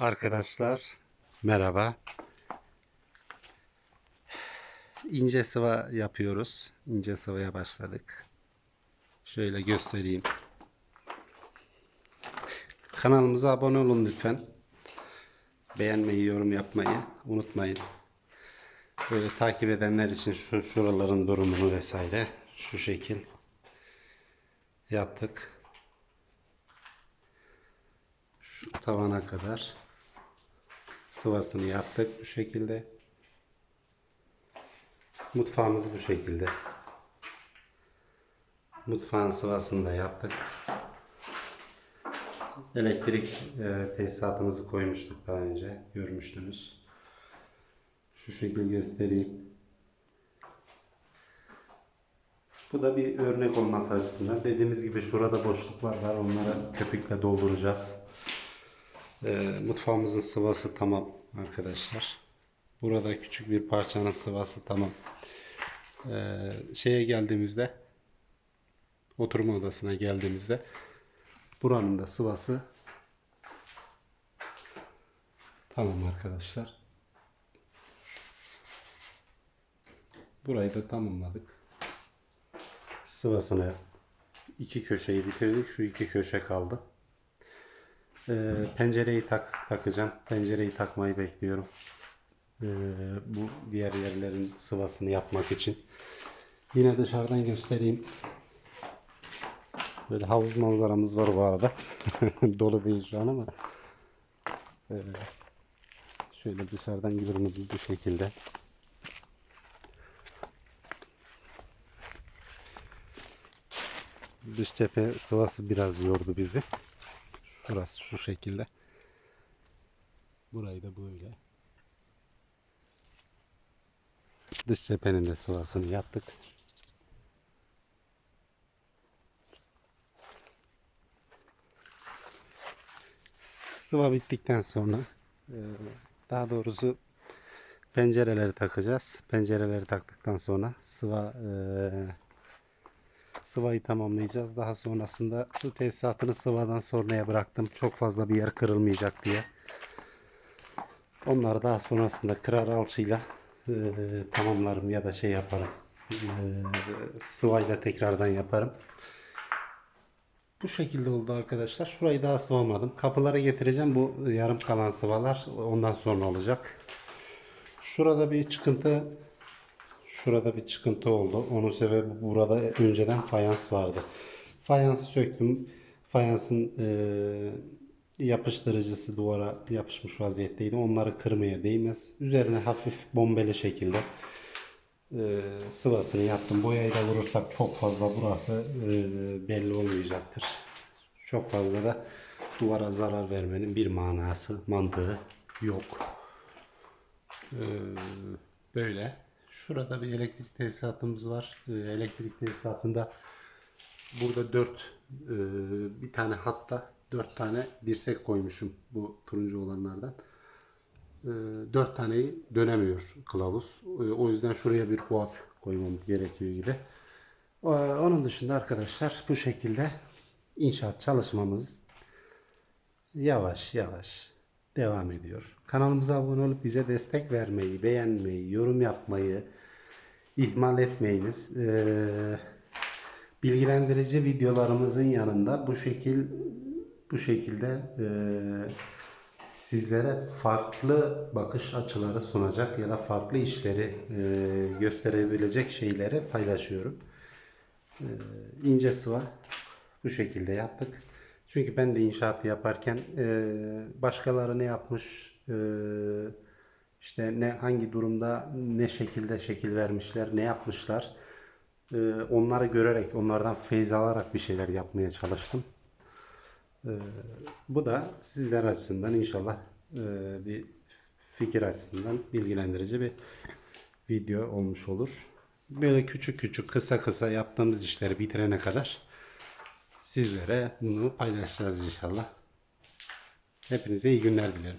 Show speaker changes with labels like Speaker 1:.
Speaker 1: Arkadaşlar merhaba. İnce sıva yapıyoruz. İnce sıvaya başladık. Şöyle göstereyim. Kanalımıza abone olun lütfen. Beğenmeyi, yorum yapmayı unutmayın. Böyle takip edenler için şu şuraların durumunu vesaire şu şekil yaptık. Şu tavana kadar sıvasını yaptık bu şekilde. Mutfağımız bu şekilde. Mutfağın sıvasını da yaptık. Elektrik e, tesisatımızı koymuştuk daha önce. Görmüştünüz. Şu şekil göstereyim. Bu da bir örnek olması açısından. Dediğimiz gibi şurada boşluklar var. Onları köpükle dolduracağız. E, mutfağımızın sıvası tamam arkadaşlar. Burada küçük bir parçanın sıvası tamam. E, şeye geldiğimizde oturma odasına geldiğimizde buranın da sıvası tamam arkadaşlar. Burayı da tamamladık. Sıvasını iki köşeyi bitirdik. Şu iki köşe kaldı. Ee, pencereyi tak takacağım. Pencereyi takmayı bekliyorum. Ee, bu diğer yerlerin sıvasını yapmak için. Yine dışarıdan göstereyim. Böyle havuz manzaramız var bu arada. Dolu değil şu an ama. Ee, şöyle dışarıdan görünümü bu şekilde. Dış cephe sıvası biraz yordu bizi. Şurası şu şekilde. Burayı da böyle. Dış cephenin de sıvasını yaptık. Sıva bittikten sonra e, daha doğrusu pencereleri takacağız. Pencereleri taktıktan sonra sıva e, sıvayı tamamlayacağız. Daha sonrasında su tesisatını sıvadan sonraya bıraktım. Çok fazla bir yer kırılmayacak diye. Onları daha sonrasında kırar alçıyla e, tamamlarım ya da şey yaparım. E, sıvayla tekrardan yaparım. Bu şekilde oldu arkadaşlar. Şurayı daha sıvamadım. Kapılara getireceğim. Bu yarım kalan sıvalar ondan sonra olacak. Şurada bir çıkıntı Şurada bir çıkıntı oldu. Onun sebebi burada önceden fayans vardı. Fayansı söktüm. Fayansın e, yapıştırıcısı duvara yapışmış vaziyetteydi. Onları kırmaya değmez. Üzerine hafif bombeli şekilde e, sıvasını yaptım. Boyayla vurursak çok fazla burası e, belli olmayacaktır. Çok fazla da duvara zarar vermenin bir manası, mantığı yok. E, böyle. Şurada bir elektrik tesisatımız var. E, elektrik tesisatında burada 4 bir tane hatta 4 tane dirsek koymuşum bu turuncu olanlardan. 4 taneyi dönemiyor kılavuz. E, O yüzden şuraya bir boğat koymam gerekiyor gibi. E, Onun dışında arkadaşlar bu şekilde inşaat çalışmamız yavaş yavaş devam ediyor. Kanalımıza abone olup bize destek vermeyi, beğenmeyi, yorum yapmayı ihmal etmeyiniz. Ee, bilgilendirici videolarımızın yanında bu şekil bu şekilde e, sizlere farklı bakış açıları sunacak ya da farklı işleri e, gösterebilecek şeyleri paylaşıyorum. E, ince sıva bu şekilde yaptık. Çünkü ben de inşaatı yaparken e, başkaları ne yapmış, e, işte ne hangi durumda, ne şekilde şekil vermişler, ne yapmışlar, e, onları görerek, onlardan feyz alarak bir şeyler yapmaya çalıştım. Bu da sizler açısından inşallah bir fikir açısından bilgilendirici bir video olmuş olur. Böyle küçük küçük kısa kısa yaptığımız işleri bitirene kadar sizlere bunu paylaşacağız inşallah. Hepinize iyi günler dilerim.